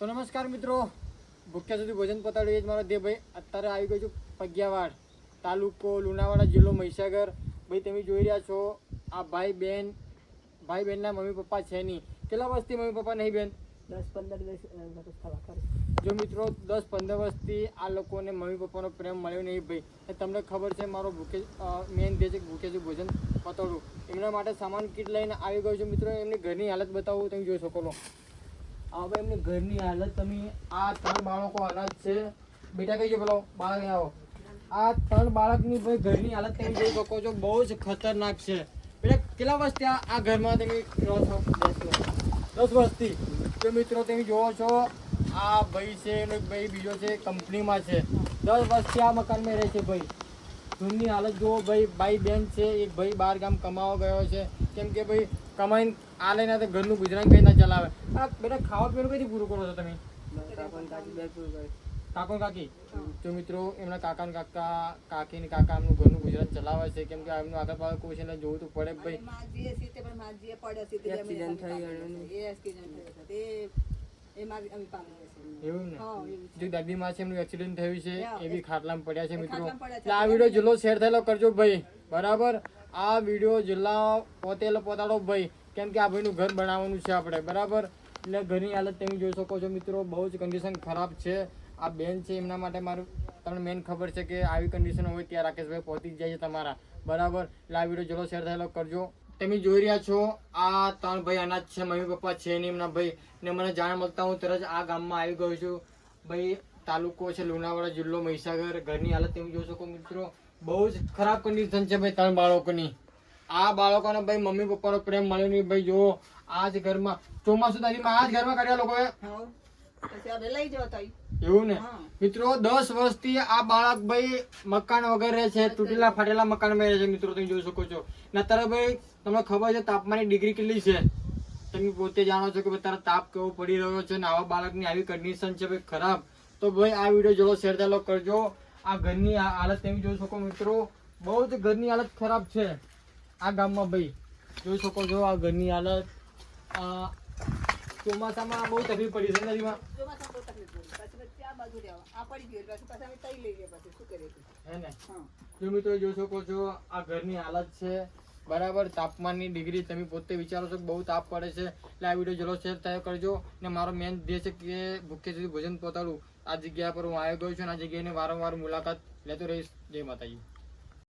તો નમસ્કાર મિત્રો. ભૂખ્યા સુધી ભોજન પતાડ્યું એ જ મારો દેવભાઈ અત્યારે આવી ગયો છું પગ્યાવાડ તાલુકો લુણાવાડા જિલ્લો મહીસાગર. ભાઈ તમે જોઈ રહ્યા છો આ ભાઈ બહેન ભાઈ બહેનના મમ્મી પપ્પા છે નહીં. કેટલા વર્ષથી મમ્મી પપ્પા નહીં બેન? દસ પંદર દિવસ વર્ષ જો મિત્રો દસ પંદર વર્ષથી આ લોકોને મમ્મી પપ્પાનો પ્રેમ મળ્યો નહીં ભાઈ. અને તમને ખબર છે મારો ભૂખે મેન ધ્યેય છે ભૂખે ભૂખેથી ભોજન પતાડું એમના માટે સામાન કીટ લઈને આવી ગયો છું મિત્રો. એમની ઘરની હાલત બતાવું તમે જોઈ શકો આ એમની ઘરની હાલત તમે આ ત્રણ બાળકો અનાજ છે. બેટા કહીજો પેલો? બાળક આવો. આ ત્રણ બાળકની ભાઈ ઘરની હાલત તમે જોઈ શકો છો, બહુ જ ખતરનાક છે. બેટા, કેટલા વર્ષથી આ ઘરમાં તમે રહો છો? દસ વર્ષથી. તો મિત્રો તમે જોવો છો, આ ભાઈ છે, અને ભાઈ બીજો છે, કંપનીમાં છે. દસ વર્ષથી આ મકાનમાં રહે છે ભાઈ. જૂની હાલત જુઓ ભાઈ ભાઈ બેન છે એક ભાઈ બહાર ગામ કમાવા ગયો છે. કેમ કે ભાઈ કમાઈને આ લઈને તો ઘરનું ગુજરાન કઈ ના ચલાવે. આ બેટા ખાવા પીવાનું કઈથી પૂરું કરો છો તમે? કાકી કાકો? કાકી તો મિત્રો એમના કાકા ને કાકા કાકી ને કાકા એમનું ઘરનું ગુજરાન ચલાવે છે. કેમ કે એમનું આગળ પાછળ કોઈ છે એટલે જોવું તો પડે જ ભાઈ. એવું ને? હા, દાદી છે. છે એમનું એક્સિડન્ટ થયું છે એ બી ખાટલામાં પડ્યા છે મિત્રો. એટલે આ વીડિયો જેટલો શેર થયેલો કરજો ભાઈ. બરાબર? આ વીડિયો જેટલા પોતેલો પોતાડો ભાઈ. કેમ કે આ ભાઈનું ઘર બનાવવાનું છે આપણે. બરાબર? એટલે ઘરની હાલત તમે જોઈ શકો છો મિત્રો. બહુ જ કન્ડિશન ખરાબ છે. આ બેન છે એમના માટે મારું તમને મેન ખબર છે કે આવી કન્ડિશન હોય ત્યાં રાકેશભાઈ પહોંચી જાય છે તમારા. બરાબર? એટલે આ વીડિયો જેટલો શેર થયેલો કરજો. તમે જોઈ રહ્યા છો, આ ત્રણ ભાઈ અનાજ છે, મમ્મી પપ્પા છે નહીં એમના ભાઈ. ને મને જાણ મળતા હું તરત આ ગામમાં આવી ગયો છું. ભાઈ, તાલુકો છે લુણાવાડા જિલ્લો મહીસાગર. ઘરની હાલત તમે જોઈ શકો મિત્રો, બહુ જ ખરાબ કન્ડિશન છે ભાઈ ત્રણ બાળકોની. આ બાળકોને ભાઈ મમ્મી પપ્પાનો પ્રેમ મળ્યો નહીં. ભાઈ જો આ જ ઘરમાં, ચોમાસું તારીખમાં આ જ ઘરમાં કર્યા લોકોએ? એવું ને? મિત્રો દસ વર્ષથી આ બાળક ભાઈ મકાન વગર છે તૂટેલા ફાટેલા મકાનમાં રહે છે મિત્રો તમે જોઈ શકો છો. ને અત્યારે ભાઈ તમને ખબર છે તાપમાનની ડિગ્રી કેટલી છે? તમે પોતે જાણો છો કે તારા તાપ કેવો પડી રહ્યો છે ને આવા બાળકની આવી કન્ડિશન છે ભાઈ ખરાબ. તો ભાઈ આ વીડિયો જોડો શેર ચાલો કરજો. આ ઘરની હાલત તમે જોઈ શકો મિત્રો. બહુ જ ઘરની હાલત ખરાબ છે આ ગામમાં ભાઈ. જોઈ શકો છો આ ઘરની હાલત. આ ચોમાસામાં બહુ તકલીફ પડી છે નદીમાં ચોમાસામાં બહુ તકલીફ પડી. પછી આ બાજુ રહેવા. આ પડી ગયું એટલે પછી પાછા અમે તઈ લઈ ગયા પછી. શું કરીએ? હે ને. જો મિત્રો જોઈ શકો છો આ ઘરની હાલત છે બરાબર તાપમાનની ડિગ્રી તમે પોતે વિચારો છો કે બહુ તાપ પડે છે એટલે આ વીડિયો જરૂર શેર તૈયાર કરજો ને મારો મેન ધ્યેય છે કે ભૂખે સુધી ભોજન પહોંચાડું આ જગ્યા પર હું આવ્યો ગયો છું અને આ જગ્યાની વારંવાર મુલાકાત લેતો રહીશ જય માતાજી